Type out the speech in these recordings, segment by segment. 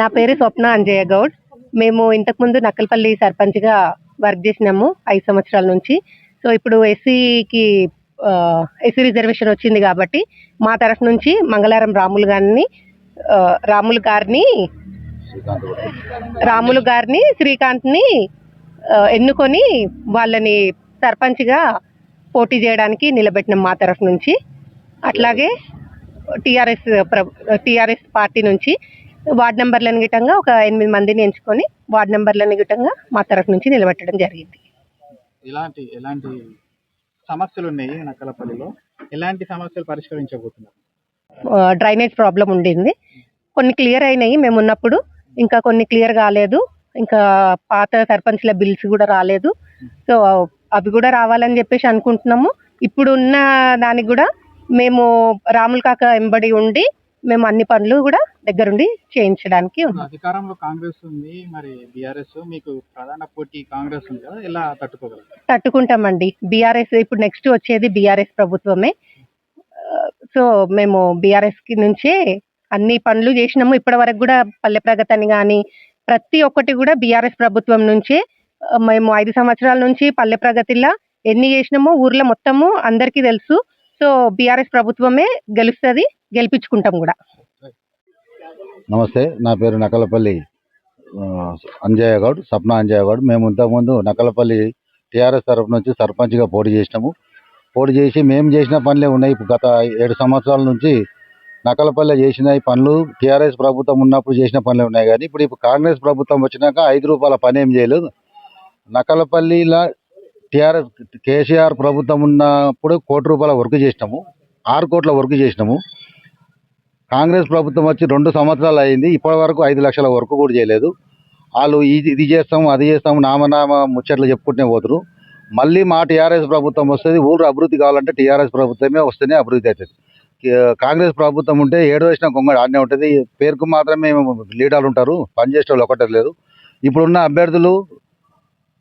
నా పేరు స్వప్న అంజయ్య గౌడ్. మేము ఇంతకుముందు నక్కలపల్లి సర్పంచ్గా వర్క్ చేసినాము ఐదు సంవత్సరాల నుంచి. సో ఇప్పుడు ఎస్సీకి ఎస్సీ రిజర్వేషన్ వచ్చింది కాబట్టి మా తరఫు నుంచి మంగళవారం రాములు గారిని రాములు గారిని రాములు గారిని శ్రీకాంత్ని ఎన్నుకొని వాళ్ళని సర్పంచ్గా పోటీ చేయడానికి నిలబెట్టినాం మా తరఫు నుంచి. అట్లాగే టీఆర్ఎస్ టీఆర్ఎస్ పార్టీ నుంచి. వార్డ్ నెంబర్లను గిట్టంగా ఒక ఎనిమిది మందిని ఎంచుకొని వార్డ్ నెంబర్లను గిట్టంగా మా తరఫు నుంచి నిలబెట్టడం జరిగింది. ఎలాంటి ఎలాంటి సమస్యలు ఉన్నాయి నక్కలపల్లిలో? ఎలాంటి సమస్యలు పరిష్కరించబోతున్నారు? డ్రైనేజ్ ప్రాబ్లం ఉండింది. కొన్ని క్లియర్ అయినాయి. మేము ఉన్నప్పుడు ఇంకా కొన్ని క్లియర్ కాలేదు. ఇంకా పాత సర్పంచ్ల బిల్స్ కూడా రాలేదు. సో అవి కూడా రావాలని చెప్పేసి అనుకుంటున్నాము. ఇప్పుడు ఉన్న దానికి కూడా మేము రాముల కాక వెంబడి ఉండి మేము అన్ని పనులు కూడా దగ్గరుండి చేయించడానికి అధికారంలో కాంగ్రెస్ ఉంది మరి బీఆర్ఎస్ మీకు ప్రధాన పోటీ కాంగ్రెస్ ఉంది కదా ఎలా తట్టుకోగలరు? తట్టుకుంటామండి. బీఆర్ఎస్ ఇప్పుడు నెక్స్ట్ వచ్చేది బీఆర్ఎస్ ప్రభుత్వమే. సో మేము బీఆర్ఎస్కి నుంచే అన్ని పనులు చేసినాము. ఇప్పటి వరకు కూడా పల్లె ప్రగతి అని కానీ ప్రతి ఒక్కటి కూడా బీఆర్ఎస్ ప్రభుత్వం నుంచే మేము ఐదు సంవత్సరాల నుంచి పల్లె ప్రగతిలా ఎన్ని చేసినామో ఊర్లో మొత్తము అందరికీ తెలుసు. సో బీఆర్ఎస్ ప్రభుత్వమే గెలుస్తుంది గెలిపించుకుంటాం కూడా. నమస్తే నా పేరు నకలపల్లి అంజయ్య గౌడ్ సప్నా అంజయ్య గౌడ్. మేము ఇంతకుముందు నకలపల్లి టీఆర్ఎస్ తరఫు నుంచి సర్పంచ్గా పోటీ చేసినాము. పోటీ చేసి మేము చేసిన పనులే ఉన్నాయి. ఇప్పుడు గత ఏడు సంవత్సరాల నుంచి నకలపల్లి చేసిన పనులు టీఆర్ఎస్ ప్రభుత్వం ఉన్నప్పుడు చేసిన పనులే ఉన్నాయి. కానీ ఇప్పుడు ఇప్పుడు కాంగ్రెస్ ప్రభుత్వం వచ్చినాక ఐదు రూపాయల పని ఏం చేయలేదు. నకలపల్లిలో టీఆర్ఎస్ కేసీఆర్ ప్రభుత్వం ఉన్నప్పుడు కోటి రూపాయల వర్క్ చేసినాము. ఆరు కోట్ల వర్క్ చేసినాము. కాంగ్రెస్ ప్రభుత్వం వచ్చి రెండు సంవత్సరాలు అయింది ఇప్పటి వరకు ఐదు లక్షల వరకు కూడా చేయలేదు. వాళ్ళు ఇది ఇది చేస్తాం అది చేస్తాం నామనామ ముచ్చట్లు చెప్పుకుంటూనే పోతారు మళ్ళీ మా టీఆర్ఎస్ ప్రభుత్వం వస్తుంది ఊరు అభివృద్ధి కావాలంటే టీఆర్ఎస్ ప్రభుత్వమే వస్తేనే అభివృద్ధి అవుతుంది. కాంగ్రెస్ ప్రభుత్వం ఉంటే ఏడు వేసిన కొంగడు ఆడనే ఉంటుంది. పేరుకు మాత్రమే లీడర్లు ఉంటారు పనిచేసే వాళ్ళు ఒకటే లేదు ఇప్పుడున్న అభ్యర్థులు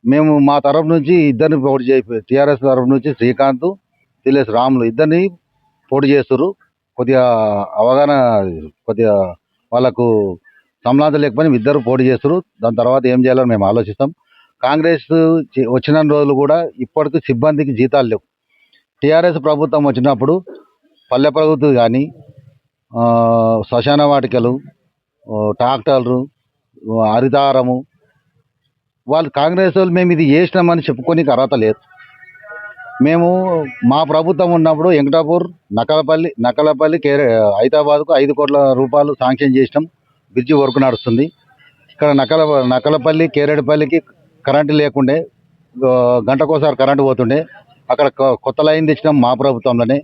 మేము మా తరఫు నుంచి ఇద్దరిని పోటీ చేయి టీఆర్ఎస్ తరఫు నుంచి శ్రీకాంత్ తిలేస్ రాములు ఇద్దరిని పోటీ చేస్తారు కొద్దిగా అవగాహన కొద్దిగా వాళ్ళకు సంలాంతం లేకపోయినా ఇద్దరు పోటీ చేస్తారు దాని తర్వాత ఏం చేయాలని మేము ఆలోచిస్తాం. కాంగ్రెస్ వచ్చిన రోజులు కూడా ఇప్పటికి సిబ్బందికి జీతాలు లేవు. టీఆర్ఎస్ ప్రభుత్వం వచ్చినప్పుడు పల్లె ప్రభుత్వం కానీ శ్మశాన వాటికలు ట్రాక్టర్లు హరితారము వాళ్ళు కాంగ్రెస్ వాళ్ళు మేము ఇది చేసినామని చెప్పుకోనికి అర్హత లేదు. మేము మా ప్రభుత్వం ఉన్నప్పుడు వెంకటాపూర్ నకలపల్లి నకలపల్లి కేరే హైదరాబాద్కు ఐదు కోట్ల రూపాయలు శాంక్షన్ చేసినాం. బ్రిడ్జి వర్క్ నడుస్తుంది. ఇక్కడ నకల నకలపల్లి కేరేడుపల్లికి కరెంటు లేకుండే గంటకోసారి కరెంటు పోతుండే. అక్కడ కొ- కొత్త లైన్ తెచ్చినాం మా ప్రభుత్వంలోనే.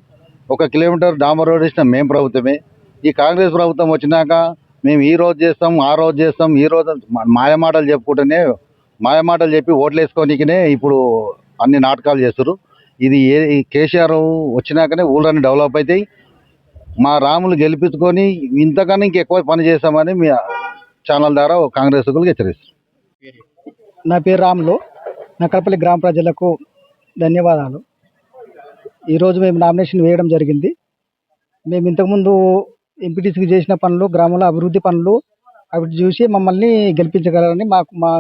ఒక కిలోమీటర్ డామర్ రోడ్ ఇచ్చినాం మేము ప్రభుత్వమే. ఈ కాంగ్రెస్ ప్రభుత్వం వచ్చినాక మేము ఈ రోజు చేస్తాం ఆ రోజు చేస్తాం ఈ రోజు మాయమాటలు చెప్పుకుంటేనే మాయమాటలు చెప్పి ఓట్లు వేసుకోనికనే ఇప్పుడు అన్ని నాటకాలు చేస్తారు ఇది ఏ కేసీఆర్ వచ్చినాకనే ఊళ్ళని డెవలప్ అవుతాయి మా రాములు గెలిపించుకొని ఇంతకన్నా ఇంకెక్కువ పని చేస్తామని మీ ఛానల్ ద్వారా కాంగ్రెస్ హెచ్చరిస్తారు నా పేరు రాములు. నక్కలపల్లి గ్రామ ప్రజలకు ధన్యవాదాలు. ఈరోజు మేము నామినేషన్ వేయడం జరిగింది. మేము ఇంతకుముందు ఎంపీటీసీకి చేసిన పనులు గ్రామంలో అభివృద్ధి పనులు అవి చూసి మమ్మల్ని గెలిపించగలరని మాకు మా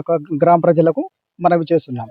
గ్రామ ప్రజలకు మనవి చేస్తున్నాం.